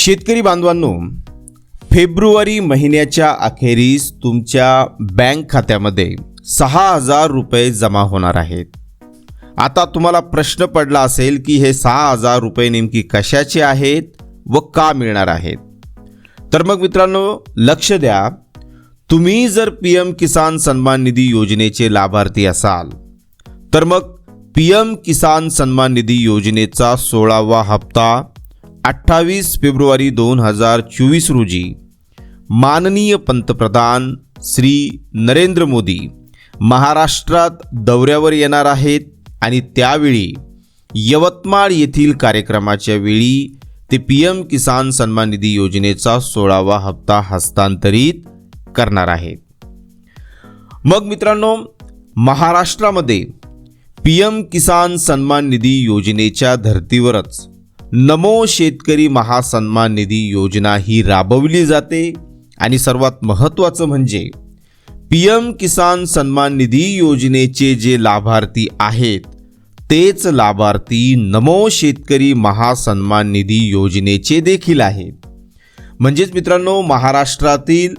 शेतकरी बांधवांनो फेब्रुवारी महिन्याच्या अखेरीस तुमच्या बँक खात्यामध्ये सहा हजार रुपये जमा होणार आहेत. आता तुम्हाला प्रश्न पडला असेल की हे सहा हजार रुपये नेमकी कशाचे आहेत व का मिळणार आहेत? तर मग मित्रांनो लक्ष द्या. तुम्ही जर पी एम किसान सन्मान निधी योजनेचे लाभार्थी असाल तर मग पी एम किसान सन्मान निधी योजनेचा सोळावा हप्ता अठ्ठावीस फेब्रुवारी दोन हजार चोवीस रोजी माननीय पंतप्रधान श्री नरेंद्र मोदी महाराष्ट्रात दौऱ्यावर येणार आहेत आणि त्यावेळी यवतमाळ येथील कार्यक्रमाच्या वेळी ते पी एम किसान सन्मान निधी योजनेचा सोळावा हप्ता हस्तांतरित करणार आहेत. मग मित्रांनो महाराष्ट्रामध्ये पी एम किसान सन्मान निधी योजनेच्या धर्तीवरच नमो शेतकरी महासन्मान निधी योजना ही राबवली जाते. आणि सर्वात महत्त्वाचं म्हणजे पी एम किसान सन्मान निधी योजनेचे जे लाभार्थी आहेत तेच लाभार्थी नमो शेतकरी महासन्मान निधी योजनेचे देखील आहेत. म्हणजेच मित्रांनो महाराष्ट्रातील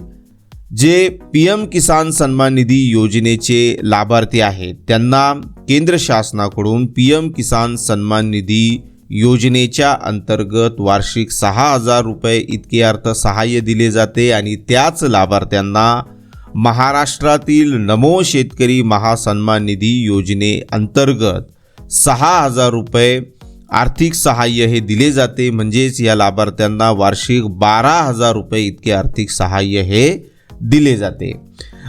J P M Kisan Samman निधी योजनेचे लाभार्थी आहेत त्यांना केंद्र शासनाकडून पी एम किसान सन्मान निधी योजनेच्या अंतर्गत वार्षिक सहा हजार रुपये इतके अर्थसहाय्य दिले जाते आणि त्याच लाभार्थ्यांना महाराष्ट्रातील नमो शेतकरी महासन्मान निधी योजने अंतर्गत सहा हजार रुपये आर्थिक सहाय्य हे दिले जाते. म्हणजेच या लाभार्थ्यांना वार्षिक बारा हजार रुपये इतके आर्थिक सहाय्य हे दिले जाते.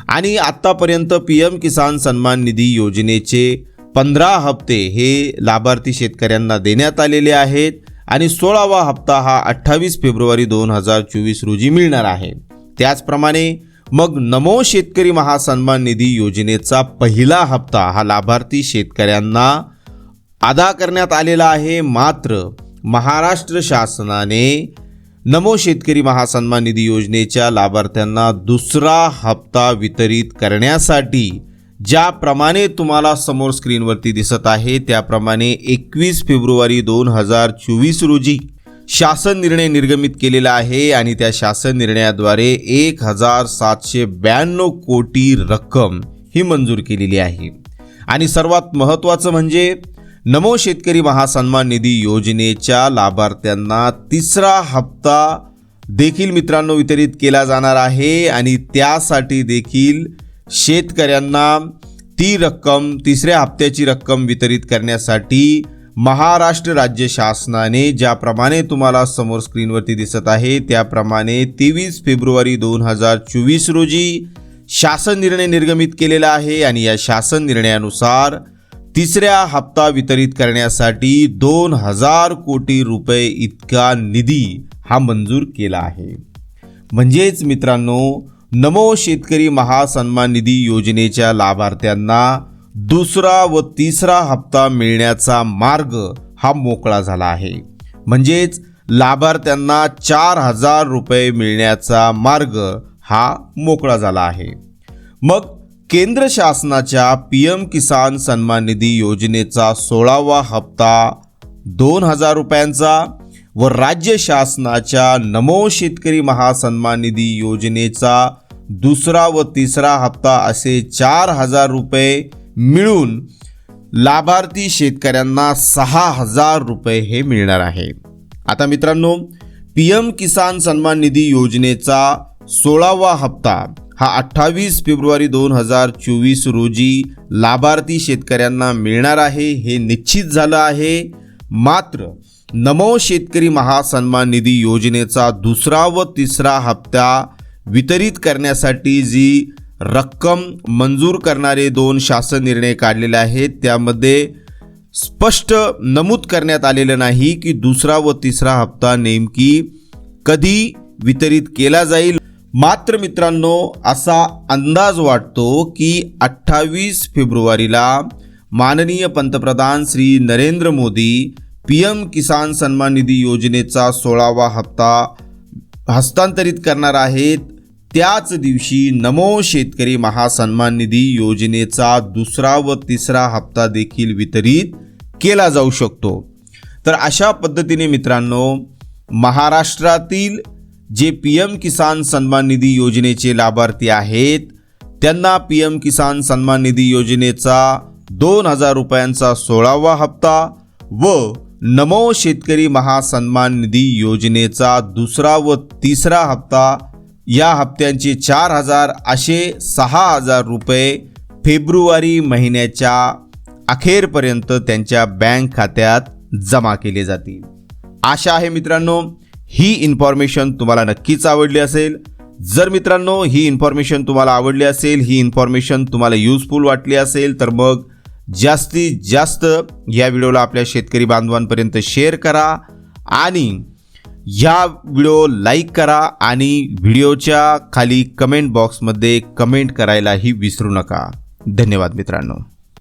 आणि आत्तापर्यंत पी एम किसान सन्मान निधी योजनेचे पंधरा हप्ते हे लाभार्थी शेतकऱ्यांना देण्यात आलेले आहेत आणि सोळावा हप्ता हा अठ्ठावीस फेब्रुवारी दोन हजार चोवीस रोजी मिळणार आहे. त्याचप्रमाणे मग नमो शेतकरी महासन्मान निधी योजनेचा पहिला हप्ता हा लाभार्थी शेतकऱ्यांना अदा करण्यात आलेला आहे. मात्र महाराष्ट्र शासनाने नमो शेतकरी महासन्मान निधी योजनेच्या लाभार्थ्यांना दुसरा हप्ता वितरित करण्यासाठी ज्याप्रमाणे तुम्हाला समोर स्क्रीनवरती दिसत आहे त्याप्रमाणे एकवीस फेब्रुवारी दोन हजार चोवीस रोजी शासन निर्णय निर्गमित केलेला आहे आणि त्या शासन निर्णयाद्वारे एक हजार सातशे ब्याण्णव कोटी रक्कम ही मंजूर केलेली आहे. आणि सर्वात महत्त्वाचं म्हणजे नमो शेतकरी महासन्मान निधी योजनेच्या लाभार्थ्यांना तिसरा हप्ता देखील मित्रांनो वितरित केला जाणार आहे आणि त्यासाठी देखील शेतकऱ्यांना ती रक्कम तिसऱ्या हप्त्याची रक्कम वितरित करण्यासाठी महाराष्ट्र राज्य शासनाने ज्याप्रमाणे तुम्हाला समोर स्क्रीनवरती दिसत आहे त्याप्रमाणे तेवीस फेब्रुवारी दोन हजार चोवीस रोजी शासन निर्णय निर्गमित केलेला आहे आणि या शासन निर्णयानुसार तिसऱ्या हप्ता वितरित करण्यासाठी दोन हजार कोटी रुपये इतका निधी हा मंजूर केला आहे. म्हणजेच मित्रांनो नमो शेतकरी महासन्मान निधी योजनेच्या लाभार्थ्यांना दुसरा व तिसरा हप्ता मिळण्याचा मार्ग हा मोकळा झाला आहे. म्हणजेच लाभार्थ्यांना चार हजार रुपये मिळण्याचा मार्ग हा मोकळा झाला आहे. मग केंद्र शासनाच्या पी एम किसान सन्मान निधी योजनेचा सोळावा हप्ता दोन हजार रुपयांचा व राज्य शासनाच्या नमो शेतकरी महासन्मान निधी योजनेचा दुसरा व तिसरा हप्ता असे चार हजार रुपये मिळून लाभार्थी शेतकऱ्यांना सहा हजार रुपये हे मिळणार आहे. आता मित्रांनो पी एम किसान सन्मान निधी योजनेचा सोळावा हप्ता हा अठ्ठावीस फेब्रुवारी दोन हजार चोवीस रोजी लाभार्थी शेतकऱ्यांना मिळणार आहे हे निश्चित झालं आहे. मात्र नमो शेतकरी महासन्मान निधी योजनेचा दुसरा व तिसरा हप्ता वितरित करण्यासाठी जी रक्कम मंजूर करणारे दोन शासन निर्णय काढलेले आहेत त्यामध्ये स्पष्ट नमूद करण्यात आलेलं नाही की दुसरा व तिसरा हप्ता नेमकी कधी वितरित केला जाईल. मात्र मित्रांनो असा अंदाज वाटतो की अठ्ठावीस फेब्रुवारीला माननीय पंतप्रधान श्री नरेंद्र मोदी पी एम किसान सन्मान निधी योजनेचा सोळावा हप्ता हस्तांतरित करणार आहेत. त्याच दिवशी नमो शेतकरी महासन्मान निधी योजनेचा दुसरा व तिसरा हप्ता देखील वितरित केला जाऊ शकतो. तर अशा पद्धतीने मित्रांनो महाराष्ट्रातील J P M Kisan Samman निधी योजनेचे लाभार्थी आहेत त्यांना पी एम किसान सन्मान निधी योजनेचा दोन हजार रुपयांचा सोळावा हप्ता व नमो शेतकरी महासन्मान निधी योजनेचा दुसरा व तिसरा हप्ता या हप्त्यांचे चार हजार असे सहा हजार रुपये फेब्रुवारी महिन्याच्या अखेरपर्यंत त्यांच्या बँक खात्यात जमा केले जातील. आशा आहे मित्रांनो ही इन्फॉर्मेशन तुम्हाला नक्कीच आवडली असेल. जर मित्रांनो ही इन्फॉर्मेशन तुम्हाला आवडली असेल ही इन्फॉर्मेशन तुम्हाला युजफुल वाटली असेल तर मग जास्तीत जास्त या व्हिडिओला आपल्या शेतकरी बांधवांपर्यंत शेअर करा आणि या व्हिडिओ लाईक करा आणि व्हिडिओच्या खाली कमेंट बॉक्समध्ये कमेंट करायलाही विसरू नका. धन्यवाद मित्रांनो.